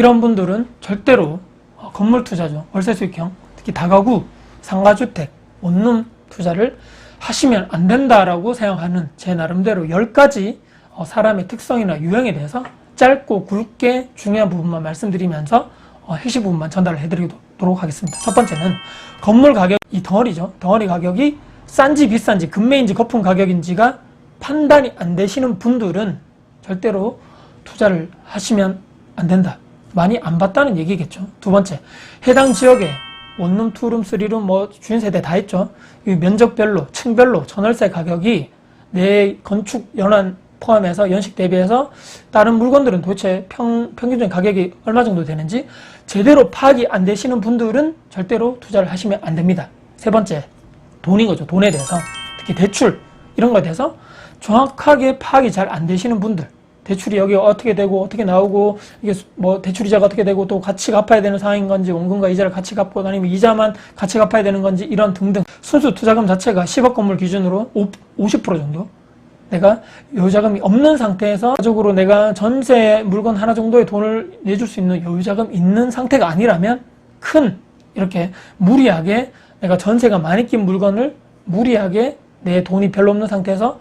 이런 분들은 절대로 어, 건물 투자죠. 월세 수익형, 특히 다가구, 상가주택, 원룸 투자를 하시면 안 된다라고 생각하는 제 나름대로 10가지 어, 사람의 특성이나 유형에 대해서 짧고 굵게 중요한 부분만 말씀드리면서 어, 핵심 부분만 전달을 해드리도록 하겠습니다. 첫 번째는 건물 가격, 이 덩어리죠. 덩어리 가격이 싼지 비싼지, 금매인지 거품 가격인지가 판단이 안 되시는 분들은 절대로 투자를 하시면 안 된다. 많이 안 봤다는 얘기겠죠. 두 번째, 해당 지역에 원룸, 투룸, 쓰리룸, 뭐 주인 세대 다 있죠. 이 면적별로, 층별로 전월세 가격이 내 건축 연한 포함해서 연식 대비해서 다른 물건들은 도대체 평, 평균적인 가격이 얼마 정도 되는지 제대로 파악이 안 되시는 분들은 절대로 투자를 하시면 안 됩니다. 세 번째, 돈인 거죠. 돈에 대해서. 특히 대출, 이런 거에 대해서 정확하게 파악이 잘 안 되시는 분들. 대출이 여기 어떻게 되고 어떻게 나오고 이게 뭐 대출 이자가 어떻게 되고 또 같이 갚아야 되는 상황인 건지 원금과 이자를 같이 갚고 아니면 이자만 같이 갚아야 되는 건지 이런 등등. 순수 투자금 자체가 10억 건물 기준으로 50% 정도? 내가 여유자금이 없는 상태에서 가족으로 내가 전세 물건 하나 정도의 돈을 내줄 수 있는 여유자금 있는 상태가 아니라면 큰 이렇게 무리하게 내가 전세가 많이 낀 물건을 무리하게 내 돈이 별로 없는 상태에서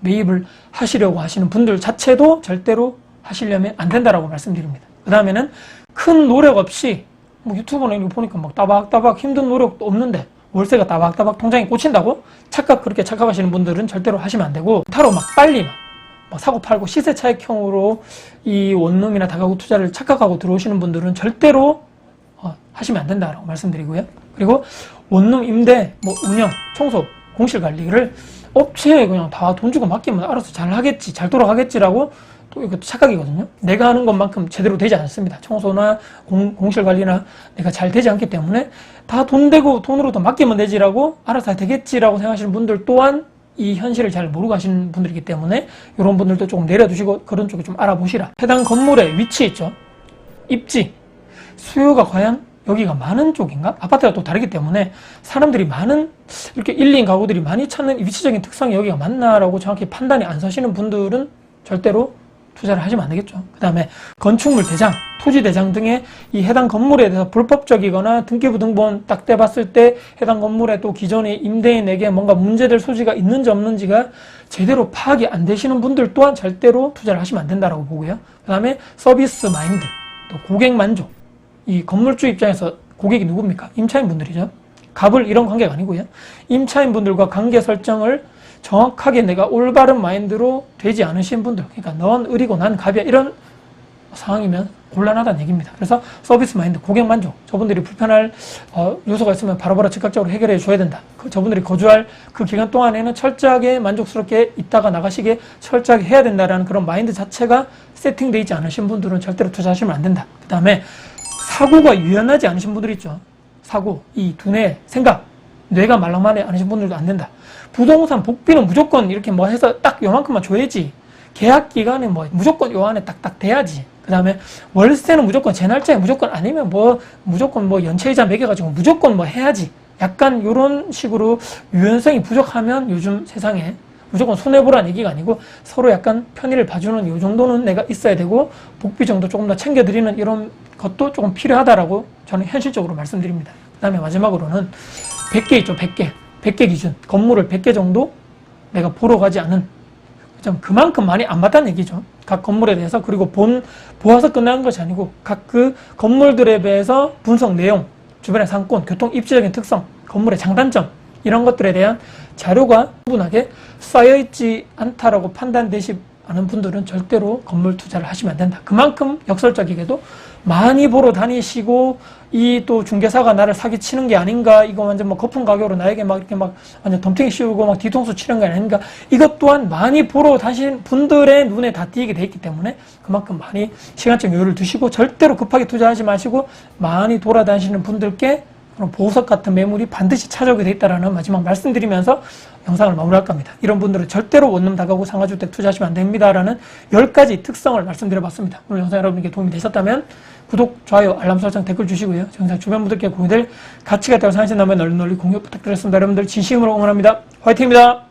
매입을 하시려고 하시는 분들 자체도 절대로 하시려면 안 된다라고 말씀드립니다. 그 다음에는 큰 노력 없이 뭐 유튜브나 이거 보니까 막 따박따박 힘든 노력도 없는데 월세가 따박따박 통장에 꽂힌다고 착각 그렇게 착각하시는 분들은 절대로 하시면 안 되고 타로 막 빨리 막, 막 사고 팔고 시세 차익형으로 이 원룸이나 다가구 투자를 착각하고 들어오시는 분들은 절대로 어, 하시면 안 된다라고 말씀드리고요. 그리고 원룸 임대, 뭐 운영, 청소, 공실 관리를 업체에 그냥 다 돈 주고 맡기면 알아서 잘 하겠지, 잘 돌아가겠지라고 또 이것도 착각이거든요. 내가 하는 것만큼 제대로 되지 않습니다. 청소나 공, 공실 관리나 내가 잘 되지 않기 때문에 다 돈 되고 돈으로 더 맡기면 되지라고 알아서 되겠지라고 생각하시는 분들 또한 이 현실을 잘 모르고 하시는 분들이기 때문에 이런 분들도 조금 내려두시고 그런 쪽에 좀 알아보시라. 해당 건물의 위치 있죠. 입지, 수요가 과연 여기가 많은 쪽인가? 아파트가 또 다르기 때문에 사람들이 많은 이렇게 1, 2인 가구들이 많이 찾는 위치적인 특성이 여기가 맞나라고 정확히 판단이 안 서시는 분들은 절대로 투자를 하시면 안 되겠죠. 그 다음에 건축물 대장, 토지 대장 등의 이 해당 건물에 대해서 불법적이거나 등기부 등본 딱 떼봤을 때 해당 건물에 또 기존의 임대인에게 뭔가 문제될 소지가 있는지 없는지가 제대로 파악이 안 되시는 분들 또한 절대로 투자를 하시면 안 된다라고 보고요. 그 다음에 서비스 마인드, 또 고객 만족. 이 건물주 입장에서 고객이 누굽니까? 임차인 분들이죠. 갑을 이런 관계가 아니고요. 임차인 분들과 관계 설정을 정확하게 내가 올바른 마인드로 되지 않으신 분들, 그러니까 넌 을이고 난 갑이야 이런 상황이면 곤란하다는 얘기입니다. 그래서 서비스 마인드, 고객 만족, 저분들이 불편할 어, 요소가 있으면 바로바로 즉각적으로 해결해 줘야 된다. 그 저분들이 거주할 그 기간 동안에는 철저하게 만족스럽게 있다가 나가시게 철저하게 해야 된다라는 그런 마인드 자체가 세팅되어 있지 않으신 분들은 절대로 투자하시면 안 된다. 그 다음에 사고가 유연하지 않으신 분들 있죠. 사고, 이 두뇌, 생각, 뇌가 말랑말랑하지 않으신 분들도 안 된다. 부동산 복비는 무조건 이렇게 뭐 해서 딱 요만큼만 줘야지. 계약 기간에 뭐 무조건 요 안에 딱딱 돼야지. 그 다음에 월세는 무조건 제 날짜에 무조건 아니면 뭐 무조건 뭐 연체이자 매겨가지고 무조건 뭐 해야지. 약간 요런 식으로 유연성이 부족하면 요즘 세상에 무조건 손해보라는 얘기가 아니고 서로 약간 편의를 봐주는 요 정도는 내가 있어야 되고 복비 정도 조금 더 챙겨드리는 이런 것도 조금 필요하다라고 저는 현실적으로 말씀드립니다. 그 다음에 마지막으로는 100개 있죠, 100개. 100개 기준. 건물을 100개 정도 내가 보러 가지 않은 좀 그만큼 많이 안 봤다는 얘기죠. 각 건물에 대해서 그리고 본 보아서 끝나는 것이 아니고 각 그 건물들에 대해서 분석 내용, 주변의 상권, 교통 입지적인 특성, 건물의 장단점 이런 것들에 대한 자료가 충분하게 쌓여 있지 않다라고 판단되시 않은 분들은 절대로 건물 투자를 하시면 안 된다. 그만큼 역설적이게도 많이 보러 다니시고 이 또 중개사가 나를 사기치는 게 아닌가 이거 완전 뭐 거품 가격으로 나에게 막 이렇게 막 완전 덤탱이 씌우고 막 뒤통수 치는 게 아닌가 이것 또한 많이 보러 다니신 분들의 눈에 다 띄게 돼 있기 때문에 그만큼 많이 시간적 여유를 두시고 절대로 급하게 투자하지 마시고 많이 돌아다니시는 분들께 그런 보석 같은 매물이 반드시 찾아오게 돼 있다라는 마지막 말씀드리면서 영상을 마무리할 겁니다. 이런 분들은 절대로 원룸 다가구 상가주택 투자하시면 안 됩니다라는 10가지 특성을 말씀드려봤습니다. 오늘 영상 여러분께 도움이 되셨다면 구독, 좋아요, 알람 설정, 댓글 주시고요. 영상 주변 분들께 공유될 가치가 있다고 생각하신다면 널리 널리 공유 부탁드렸습니다. 여러분들 진심으로 응원합니다. 화이팅입니다.